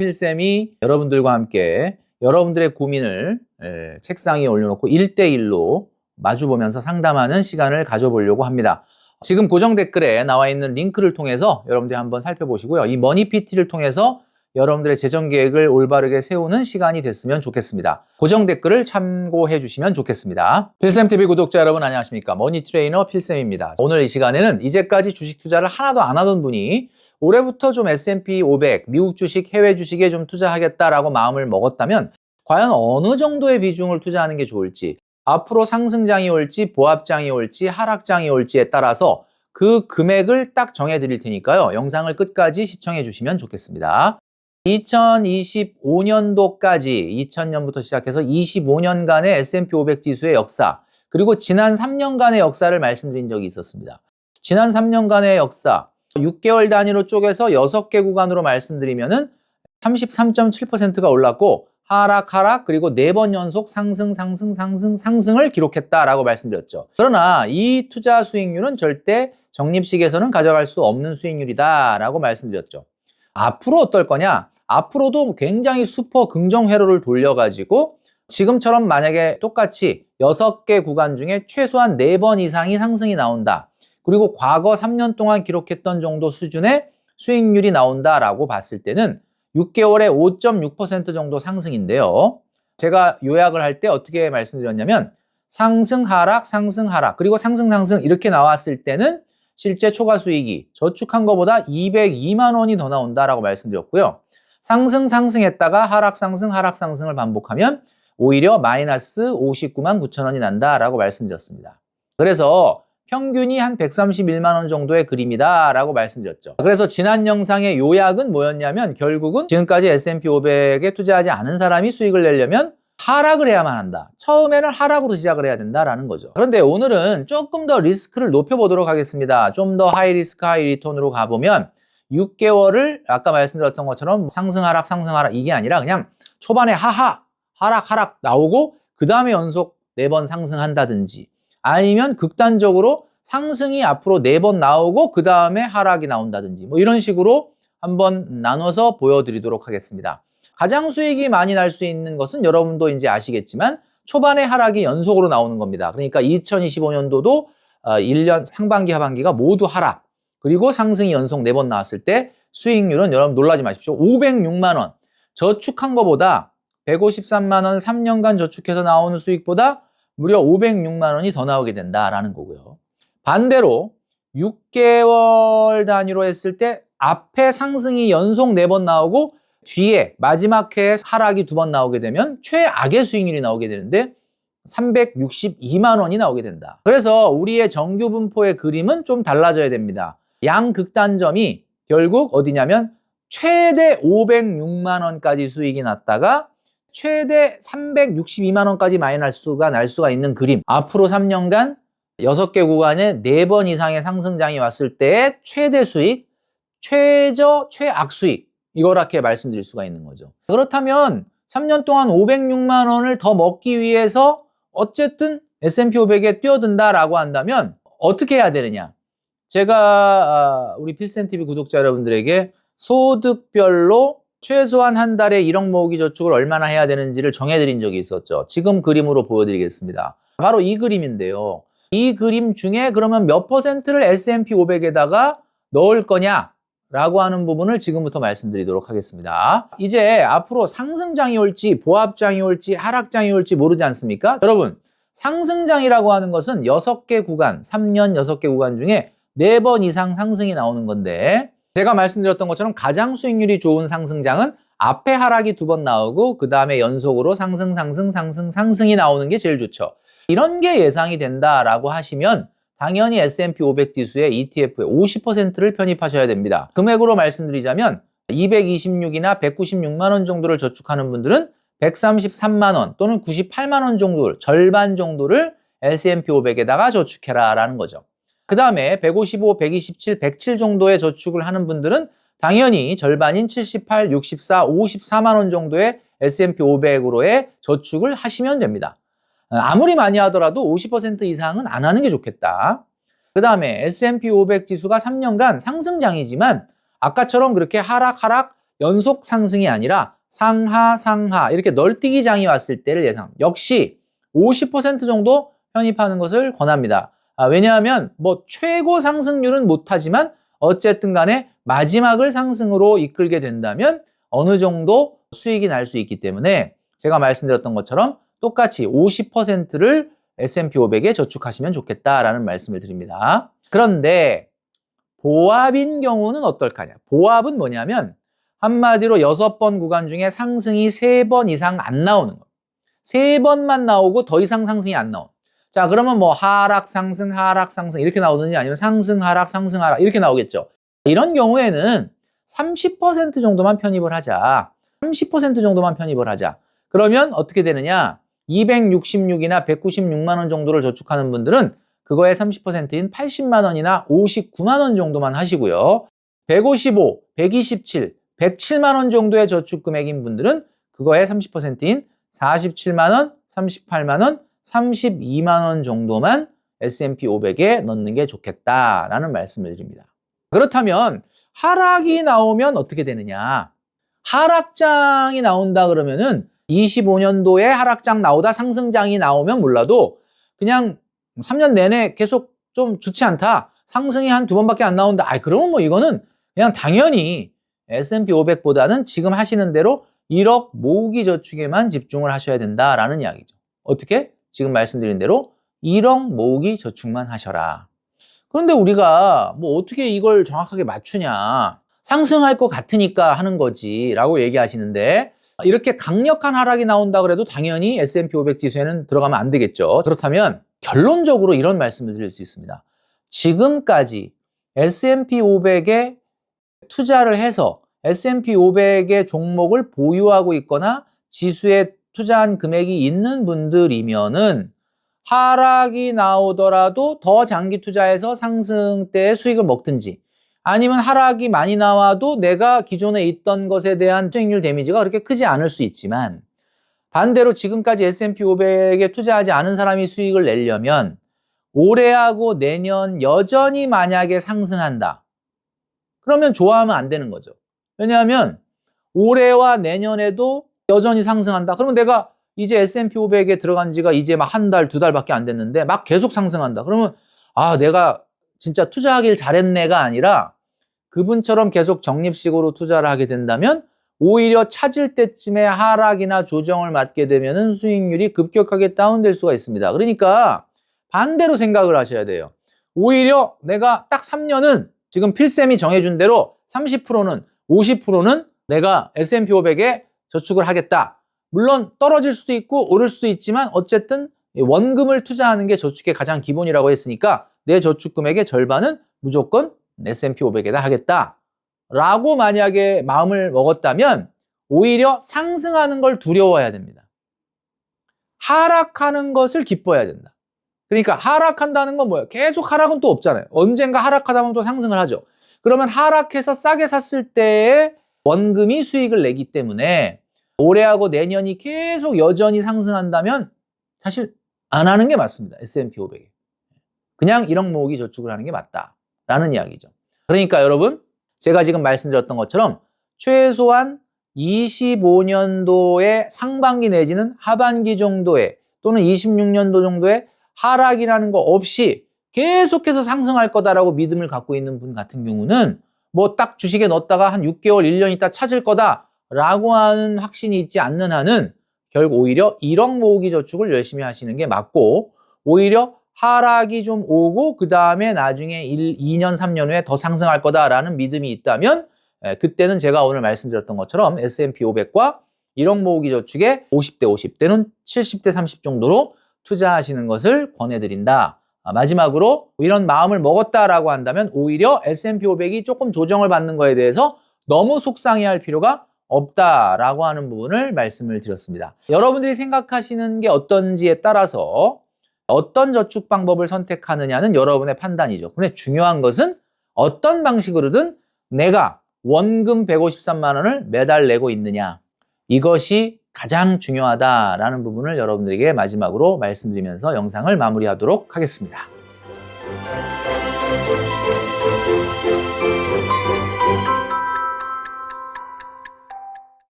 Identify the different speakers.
Speaker 1: 필쌤이 여러분들과 함께 여러분들의 고민을 에, 책상 위에 올려놓고 1대1로 마주보면서 상담하는 시간을 가져보려고 합니다. 지금 고정 댓글에 나와 있는 링크를 통해서 여러분들이 한번 살펴보시고요. 이 머니 PT를 통해서 여러분들의 재정 계획을 올바르게 세우는 시간이 됐으면 좋겠습니다. 고정 댓글을 참고해 주시면 좋겠습니다. 필쌤TV 구독자 여러분 안녕하십니까? 머니 트레이너 필쌤입니다. 오늘 이 시간에는 이제까지 주식 투자를 하나도 안 하던 분이 올해부터 좀 S&P 500, 미국 주식, 해외 주식에 좀 투자하겠다라고 마음을 먹었다면 과연 어느 정도의 비중을 투자하는 게 좋을지 앞으로 상승장이 올지 보합장이 올지 하락장이 올지에 따라서 그 금액을 딱 정해 드릴 테니까요. 영상을 끝까지 시청해 주시면 좋겠습니다. 2025년도까지 2000년부터 시작해서 25년간의 S&P 500 지수의 역사 그리고 지난 3년간의 역사를 말씀드린 적이 있었습니다. 지난 3년간의 역사 6개월 단위로 쪼개서 6개 구간으로 말씀드리면 은 33.7%가 올랐고 하락 하락 그리고 네번 연속 상승 상승 상승 상승을 기록했다라고 말씀드렸죠. 그러나 이 투자 수익률은 절대 적립식에서는 가져갈 수 없는 수익률이다라고 말씀드렸죠. 앞으로 어떨 거냐? 앞으로도 굉장히 슈퍼 긍정 회로를 돌려가지고 지금처럼 만약에 똑같이 6개 구간 중에 최소한 4번 이상이 상승이 나온다. 그리고 과거 3년 동안 기록했던 정도 수준의 수익률이 나온다라고 봤을 때는 6개월에 5.6% 정도 상승인데요. 제가 요약을 할 때 어떻게 말씀드렸냐면 상승 하락 상승 하락 그리고 상승 상승 이렇게 나왔을 때는 실제 초과 수익이 저축한 것보다 202만 원이 더 나온다라고 말씀드렸고요. 상승 상승했다가 하락 상승 하락 상승을 반복하면 오히려 마이너스 59만 9천 원이 난다라고 말씀드렸습니다. 그래서 평균이 한 131만 원 정도의 그림이다라고 말씀드렸죠. 그래서 지난 영상의 요약은 뭐였냐면 결국은 지금까지 S&P 500에 투자하지 않은 사람이 수익을 내려면 하락을 해야만 한다. 처음에는 하락으로 시작을 해야 된다라는 거죠. 그런데 오늘은 조금 더 리스크를 높여보도록 하겠습니다. 좀 더 하이 리스크 하이 리턴으로 가보면 6개월을 아까 말씀드렸던 것처럼 상승 하락 상승 하락 이게 아니라 그냥 초반에 하하 하락 하락 나오고 그 다음에 연속 4번 상승한다든지 아니면 극단적으로 상승이 앞으로 4번 나오고 그 다음에 하락이 나온다든지 뭐 이런 식으로 한번 나눠서 보여드리도록 하겠습니다. 가장 수익이 많이 날 수 있는 것은 여러분도 이제 아시겠지만 초반에 하락이 연속으로 나오는 겁니다. 그러니까 2025년도도 1년 상반기 하반기가 모두 하락 그리고 상승이 연속 4번 나왔을 때 수익률은 여러분 놀라지 마십시오. 506만 원 저축한 것보다 153만 원 3년간 저축해서 나오는 수익보다 무려 506만 원이 더 나오게 된다라는 거고요. 반대로 6개월 단위로 했을 때 앞에 상승이 연속 4번 나오고 뒤에 마지막 해에 하락이 두 번 나오게 되면 최악의 수익률이 나오게 되는데 362만 원이 나오게 된다. 그래서 우리의 정규 분포의 그림은 좀 달라져야 됩니다. 양극단점이 결국 어디냐면 최대 506만 원까지 수익이 났다가 최대 362만 원까지 마이너스가 날 수가 있는 그림. 앞으로 3년간 6개 구간에 4번 이상의 상승장이 왔을 때의 최대 수익, 최저, 최악 수익. 이거렇게 말씀드릴 수가 있는 거죠. 그렇다면 3년 동안 506만 원을 더 먹기 위해서 어쨌든 S&P 500에 뛰어든다라고 한다면 어떻게 해야 되느냐? 제가 우리 필센TV 구독자 여러분들에게 소득별로 최소한 한 달에 1억 모으기 저축을 얼마나 해야 되는지를 정해드린 적이 있었죠. 지금 그림으로 보여드리겠습니다. 바로 이 그림인데요. 이 그림 중에 그러면 몇 퍼센트를 S&P 500에다가 넣을 거냐? 라고 하는 부분을 지금부터 말씀드리도록 하겠습니다. 이제 앞으로 상승장이 올지 보합장이 올지 하락장이 올지 모르지 않습니까? 여러분 상승장이라고 하는 것은 6개 구간, 3년 6개 구간 중에 4번 이상 상승이 나오는 건데 제가 말씀드렸던 것처럼 가장 수익률이 좋은 상승장은 앞에 하락이 두 번 나오고 그 다음에 연속으로 상승, 상승, 상승, 상승이 나오는 게 제일 좋죠. 이런 게 예상이 된다라고 하시면 당연히 S&P 500 지수의 ETF의 50%를 편입하셔야 됩니다. 금액으로 말씀드리자면 226이나 196만 원 정도를 저축하는 분들은 133만 원 또는 98만 원 정도, 절반 정도를 S&P 500에다가 저축해라 라는 거죠. 그 다음에 155, 127, 107 정도의 저축을 하는 분들은 당연히 절반인 78, 64, 54만 원 정도의 S&P 500으로의 저축을 하시면 됩니다. 아무리 많이 하더라도 50% 이상은 안 하는 게 좋겠다. 그 다음에 S&P 500 지수가 3년간 상승장이지만 아까처럼 그렇게 하락 하락 연속 상승이 아니라 상하, 상하 이렇게 널뛰기 장이 왔을 때를 예상. 역시 50% 정도 편입하는 것을 권합니다. 아, 왜냐하면 뭐 최고 상승률은 못하지만 어쨌든 간에 마지막을 상승으로 이끌게 된다면 어느 정도 수익이 날 수 있기 때문에 제가 말씀드렸던 것처럼 똑같이 50%를 S&P 500에 저축하시면 좋겠다라는 말씀을 드립니다. 그런데 보합인 경우는 어떨까냐? 보합은 뭐냐면 한마디로 6번 구간 중에 상승이 3번 이상 안 나오는 거. 3번만 나오고 더 이상 상승이 안 나오. 자, 그러면 뭐 하락, 상승, 하락, 상승 이렇게 나오느냐 아니면 상승, 하락, 상승, 하락 이렇게 나오겠죠. 이런 경우에는 30% 정도만 편입을 하자. 30% 정도만 편입을 하자. 그러면 어떻게 되느냐? 266이나 196만 원 정도를 저축하는 분들은 그거의 30%인 80만 원이나 59만 원 정도만 하시고요. 155, 127, 107만 원 정도의 저축 금액인 분들은 그거의 30%인 47만 원, 38만 원, 32만 원 정도만 S&P 500에 넣는 게 좋겠다라는 말씀을 드립니다. 그렇다면 하락이 나오면 어떻게 되느냐? 하락장이 나온다 그러면은 25년도에 하락장 나오다 상승장이 나오면 몰라도 그냥 3년 내내 계속 좀 좋지 않다. 상승이 한 두 번밖에 안 나온다. 아, 그러면 뭐 이거는 그냥 당연히 S&P 500보다는 지금 하시는 대로 1억 모으기 저축에만 집중을 하셔야 된다라는 이야기죠. 어떻게? 지금 말씀드린 대로 1억 모으기 저축만 하셔라. 그런데 우리가 뭐 어떻게 이걸 정확하게 맞추냐. 상승할 것 같으니까 하는 거지 라고 얘기하시는데 이렇게 강력한 하락이 나온다 그래도 당연히 S&P 500 지수에는 들어가면 안 되겠죠. 그렇다면 결론적으로 이런 말씀을 드릴 수 있습니다. 지금까지 S&P 500에 투자를 해서 S&P 500의 종목을 보유하고 있거나 지수에 투자한 금액이 있는 분들이면은 하락이 나오더라도 더 장기 투자해서 상승 때 수익을 먹든지 아니면 하락이 많이 나와도 내가 기존에 있던 것에 대한 수익률 데미지가 그렇게 크지 않을 수 있지만 반대로 지금까지 S&P 500에 투자하지 않은 사람이 수익을 내려면 올해하고 내년 여전히 만약에 상승한다. 그러면 좋아하면 안 되는 거죠. 왜냐하면 올해와 내년에도 여전히 상승한다. 그러면 내가 이제 S&P 500에 들어간 지가 이제 막 한 달, 두 달밖에 안 됐는데 막 계속 상승한다. 그러면 아, 내가 진짜 투자하길 잘했네가 아니라 그분처럼 계속 적립식으로 투자를 하게 된다면 오히려 찾을 때쯤에 하락이나 조정을 맞게 되면 수익률이 급격하게 다운될 수가 있습니다. 그러니까 반대로 생각을 하셔야 돼요. 오히려 내가 딱 3년은 지금 필쌤이 정해준 대로 30%는 50%는 내가 S&P 500에 저축을 하겠다. 물론 떨어질 수도 있고 오를 수도 있지만 어쨌든 원금을 투자하는 게 저축의 가장 기본이라고 했으니까 내 저축 금액의 절반은 무조건 S&P 500에다 하겠다. 라고 만약에 마음을 먹었다면 오히려 상승하는 걸 두려워해야 됩니다. 하락하는 것을 기뻐해야 된다. 그러니까 하락한다는 건 뭐예요? 계속 하락은 또 없잖아요. 언젠가 하락하다 보면 또 상승을 하죠. 그러면 하락해서 싸게 샀을 때에 원금이 수익을 내기 때문에 올해하고 내년이 계속 여전히 상승한다면 사실 안 하는 게 맞습니다. S&P 500에. 그냥 1억 모으기 저축을 하는 게 맞다라는 이야기죠. 그러니까 여러분 제가 지금 말씀드렸던 것처럼 최소한 25년도의 상반기 내지는 하반기 정도에 또는 26년도 정도에 하락이라는 거 없이 계속해서 상승할 거다라고 믿음을 갖고 있는 분 같은 경우는 뭐 딱 주식에 넣었다가 한 6개월, 1년 있다 찾을 거다라고 하는 확신이 있지 않는 한은 결국 오히려 1억 모으기 저축을 열심히 하시는 게 맞고 오히려 하락이 좀 오고 그 다음에 나중에 1, 2년, 3년 후에 더 상승할 거다라는 믿음이 있다면 에, 그때는 제가 오늘 말씀드렸던 것처럼 S&P 500과 1억 모으기 저축에 50대 50 대는 70대 30 정도로 투자하시는 것을 권해드린다. 아, 마지막으로 이런 마음을 먹었다라고 한다면 오히려 S&P 500이 조금 조정을 받는 거에 대해서 너무 속상해할 필요가 없다라고 하는 부분을 말씀을 드렸습니다. 여러분들이 생각하시는 게 어떤지에 따라서 어떤 저축 방법을 선택하느냐는 여러분의 판단이죠. 근데 중요한 것은 어떤 방식으로든 내가 원금 153만 원을 매달 내고 있느냐. 이것이 가장 중요하다라는 부분을 여러분들에게 마지막으로 말씀드리면서 영상을 마무리하도록 하겠습니다.